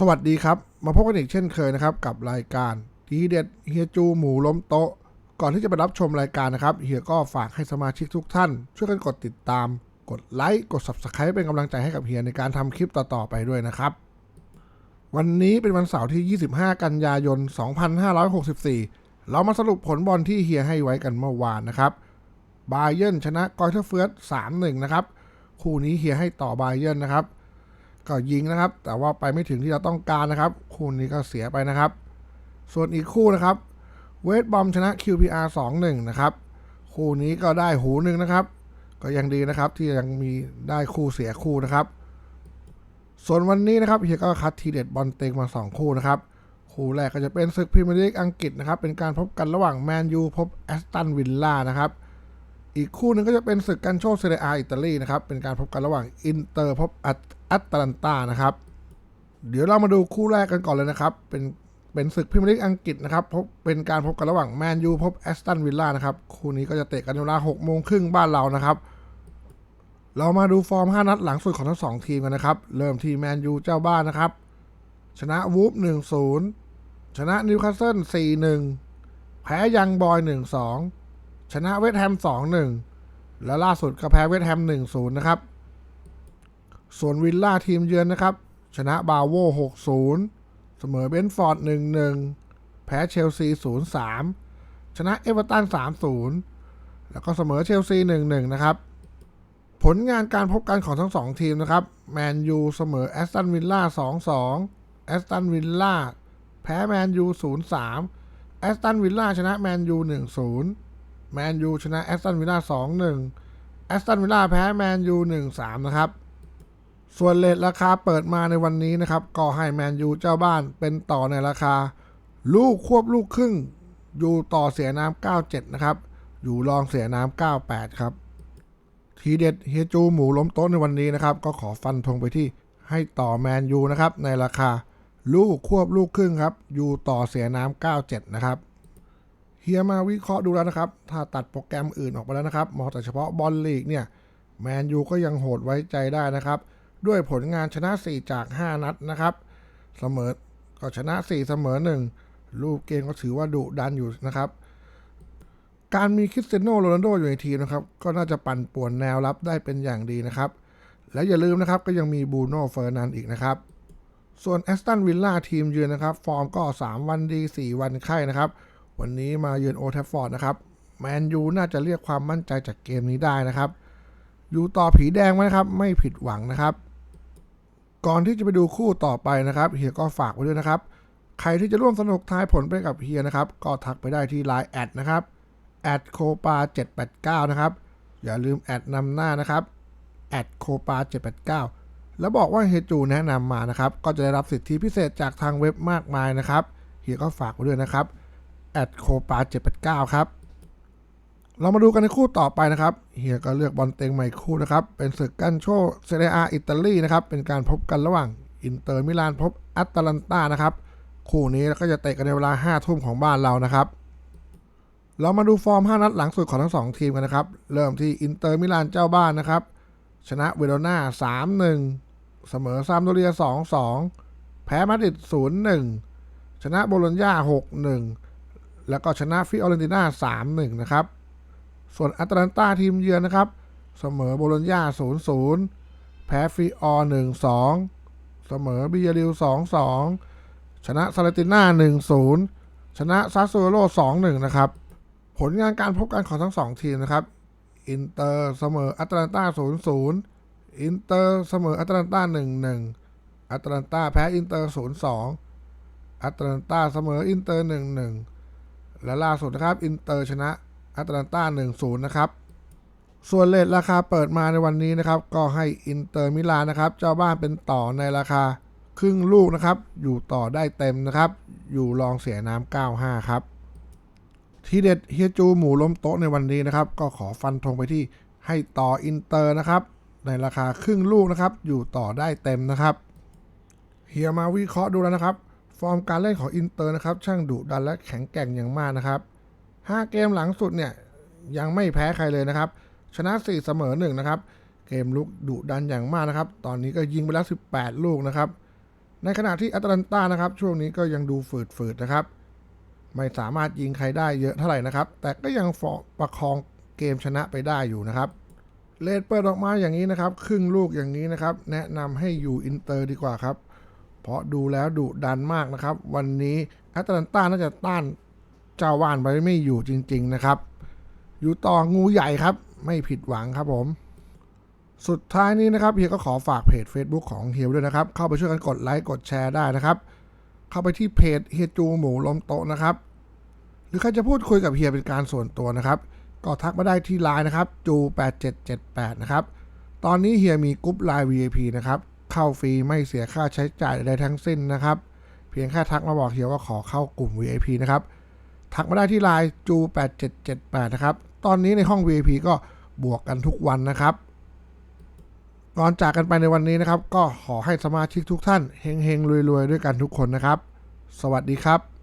สวัสดีครับ มาพบกันอีกเช่นเคยนะครับ กับรายการทีเด็ดเฮียจูหมูล้มโต๊ะ ก่อนที่จะไปรับชมรายการนะครับเฮียก็ฝากให้สมาชิกทุกท่าน ช่วยกันกดติดตาม กดไลค์กด subscribe เป็นกำลังใจให้กับเฮียในการทำคลิปต่อๆไปด้วยนะครับ วันนี้เป็นวันเสาร์ที่ 25 กันยายน 2564 เรามาสรุปผลบอลที่เฮียให้ไว้กันเมื่อวานนะครับบาเยิร์นชนะกอยเทอร์เฟิร์ส3-1 นะครับคู่นี้เฮียให้ต่อบาเยิร์นนะครับ ก็ยิงนะครับ แต่ว่าไปไม่ถึงที่เราต้องการนะครับ คู่นี้ก็เสียไปนะครับ ส่วนอีกคู่นะครับ เวทบอมชนะ QPR 2-1 นะครับ คู่นี้ก็ได้หูหนึ่งนะครับ ก็ยังดีนะครับที่ยังมีได้คู่เสียคู่นะครับ ส่วนวันนี้นะครับเฮียก็คัดทีเด็ดบอลเต็งมา 2 คู่นะครับ คู่แรกก็จะเป็นศึกพรีเมียร์ลีกอังกฤษนะครับ เป็นการพบกันระหว่างแมนยูพบแอสตันวิลล่านะครับ อีกคู่หนึ่งก็จะเป็นศึกกันโชคเซเรียอาอิตาลีนะครับ เป็นการพบกันระหว่างอินเตอร์พบแอตแลนตานะครับ เดี๋ยวเรามาดูคู่แรกกันก่อนเลยนะครับ เป็นเป็นศึกพรีเมียร์ลีกอังกฤษนะครับพบเป็นการพบกันระหว่างแมนยูพบแอสตันวิลล่านะครับ คู่นี้ก็จะเตะกันเวลา6โมงครึ่งบ้านเรานะครับ เรามาดูฟอร์ม 5 นัดหลังสุดของทั้งสองทีมกันนะครับ เริ่มที่แมนยูเจ้าบ้านนะครับ ชนะวูฟ1-0 ชนะนิวคาสเซิล4-1 แพ้ยังบอย 1-2 ชนะเวสต์แฮม2-1และล่าสุดก็แพ้เวสต์แฮม1-0นะครับ ส่วนวิลล่าทีมเยือนนะครับ ชนะบาโว6-0เสมอเบนฟอร์ด1-1แพ้เชลซี0-3ชนะเอเวอร์ตัน3-0แล้วก็เสมอเชลซี1-1นะครับ ผลงานการพบกันของทั้งสองทีมนะครับ แมนยูเสมอแอสตันวิลล่า2-2แอสตันวิลล่าแพ้แมนยู0-3แอสตันวิลล่าชนะแมนยู1-0 แมนยูชนะแอสตันวิลล่า2-1แอสตันวิลล่าแพ้แมนยู1-3นะครับ ส่วนเลทราคาเปิดมาในวันนี้นะครับ ก็ให้แมนยูเจ้าบ้านเป็นต่อในราคา ลูกควบลูกครึ่ง อยู่ต่อเสียน้ำ97 นะครับ อยู่รองเสียน้ำ98 ครับ ทีเด็ดเฮจูหมูล้มโต๊ะในวันนี้นะครับ ก็ขอฟันธงไปที่ให้ต่อแมนยูนะครับในราคา ลูกควบลูกครึ่งครับ อยู่ต่อเสียน้ำ97 นะครับ เฮียมาวิเคราะห์ดูแล้วนะครับ ถ้าตัดโปรแกรมอื่นออกไปแล้วนะครับมองแต่เฉพาะบอลลีกเนี่ยแมนยูก็ยังโหดไว้ใจได้นะครับ ด้วยผลงานชนะ 4 จาก 5 นัดนะครับ เสมอก็ชนะ 4 เสมอ1ลูกเกมก็ถือว่าดุดันอยู่นะครับ การมีคริสเตียโนโรนัลโดอยู่ในทีมนะครับ ก็น่าจะปั่นป่วนแนวรับได้เป็นอย่างดีนะครับ และอย่าลืมนะครับก็ยังมีบูโน่เฟอร์นันอีกนะครับ ส่วนแอสตันวิลล่าทีมเยือนนะครับ ฟอร์มก็ 3 วันดี 4 วันไข้นะครับ วันนี้มาเยือนโอทัฟฟอร์ดนะครับแมนยูน่าจะเรียกความมั่นใจจากเกมนี้ได้นะครับอยู่ต่อผีแดงไหมครับไม่ผิดหวังนะครับ ก่อนที่จะไปดูคู่ต่อไปนะครับเฮียก็ฝากไว้ด้วยนะครับ ใครที่จะร่วมสนุกทายผลไปกับเฮียนะครับ ก็ทักไปได้ที่ Line แอดนะครับแอดโคปา789 นะครับ อย่าลืมแอดนำหน้านะครับแอดโคปา789 แล้วบอกว่าเฮียจูแนะนำมานะครับ ก็จะได้รับสิทธิพิเศษจากทางเว็บมากมายนะครับ เฮียก็ฝากไว้ด้วยนะครับ แอดโคปา789 ครับ เรามาดูกันในคู่ต่อไปนะครับ เฮียก็เลือกบอลเต็งใหม่คู่นะครับ เป็นศึกกันโชเซเรียอาอิตาลีนะครับ เป็นการพบกันระหว่างอินเตอร์มิลานพบแอตแลนตานะครับ คู่นี้ก็จะเตะกันในเวลา 5 ทุ่มของบ้านเรานะครับ เรามาดูฟอร์ม 5 นัดหลังสุดของทั้ง 2 ทีมกันนะครับ เริ่มที่อินเตอร์มิลานเจ้าบ้านนะครับ ชนะเวโรนา3-1 เสมอซามโดเรีย 2-2 แพ้มาดริด0-1 ชนะโบโลญญา6-1 แล้วก็ชนะฟิออเรนติน่า3-1 นะครับ ส่วนแอตแลนตาทีมเยือนนะครับ เสมอโบโลญญา0-0 แพ้ฟิออร์1-2 เสมอบิยาริว2-2 ชนะซาเลติน่า1-0 ชนะซาสโซโล2-1 นะครับ ผลงานการพบกันของทั้ง 2 ทีมนะครับ อินเตอร์เสมอแอตแลนตา0-0 อินเตอร์เสมอแอตแลนตา1-1แอตแลนตาแพ้อินเตอร์0-2แอตแลนตาเสมออินเตอร์1-1 และล่าสุดนะครับอินเตอร์ชนะแอตแลนตา1-0 นะครับ ส่วนเลทราคาเปิดมาในวันนี้นะครับ ก็ให้อินเตอร์มิลานนะครับ เจ้าบ้านเป็นต่อในราคาครึ่งลูกนะครับ อยู่ต่อได้เต็มนะครับ อยู่รองเสียน้ำ95 ครับ ทีเด็ดเฮียจูหมูล้มโต๊ะในวันนี้นะครับ ก็ขอฟันธงไปที่ให้ต่ออินเตอร์นะครับ ในราคาครึ่งลูกนะครับ อยู่ต่อได้เต็มนะครับเฮียมาวิเคราะห์ดูแล้วนะครับ ฟอร์มการเล่นของอินเตอร์นะครับ ช่างดุดันและแข็งแกร่งอย่างมากนะครับ 5 เกมหลังสุดเนี่ยยังไม่แพ้ใครเลยนะครับ ชนะ 4 เสมอ1นะครับ เกมลุกดุดันอย่างมากนะครับ ตอนนี้ก็ยิงไปแล้ว 18 ลูกนะครับ ในขณะที่แอตแลนตานะครับ ช่วงนี้ก็ยังดูฝืดๆนะครับ ไม่สามารถยิงใครได้เยอะเท่าไหร่นะครับ แต่ก็ยังฟอประคองเกมชนะไปได้อยู่นะครับเลดเปิดออกมาอย่างนี้นะครับ ครึ่งลูกอย่างนี้นะครับ แนะนำให้อยู่อินเตอร์ดีกว่าครับ เพราะดูแล้วดุดันมากนะครับ วันนี้แอตแลนต้าน่าจะต้านเจ้าว่านไว้ไม่อยู่จริง ๆนะครับ อยู่ต่องูใหญ่ครับ ไม่ผิดหวังครับผม สุดท้ายนี้นะครับเฮียก็ขอฝากเพจ Facebook ของเฮียด้วยนะครับ เข้าไปช่วยกันกดไลค์กดแชร์ได้นะครับ เข้าไปที่เพจเฮียจูหมูล้มโต๊ะนะครับ หรือใครจะพูดคุยกับเฮียเป็นการส่วนตัวนะครับก็ทักมาได้ที่ไลน์นะครับจู8778นะครับตอนนี้เฮียมีกรุ๊ปไลน์ VIP นะครับ เข้าฟรีไม่เสียค่าใช้จ่ายใดทั้งสิ้นนะครับ เพียงแค่ทักมาบอกเฮียว่าขอเข้ากลุ่ม VIP นะครับ ทักมาได้ที่ไลน์จู8778นะครับ ตอนนี้ในห้อง VIP ก็บวกกันทุกวันนะครับ ก่อนจากกันไปในวันนี้นะครับ ก็ขอให้สมาชิกทุกท่านเฮงๆรวยๆด้วยกันทุกคนนะครับ สวัสดีครับ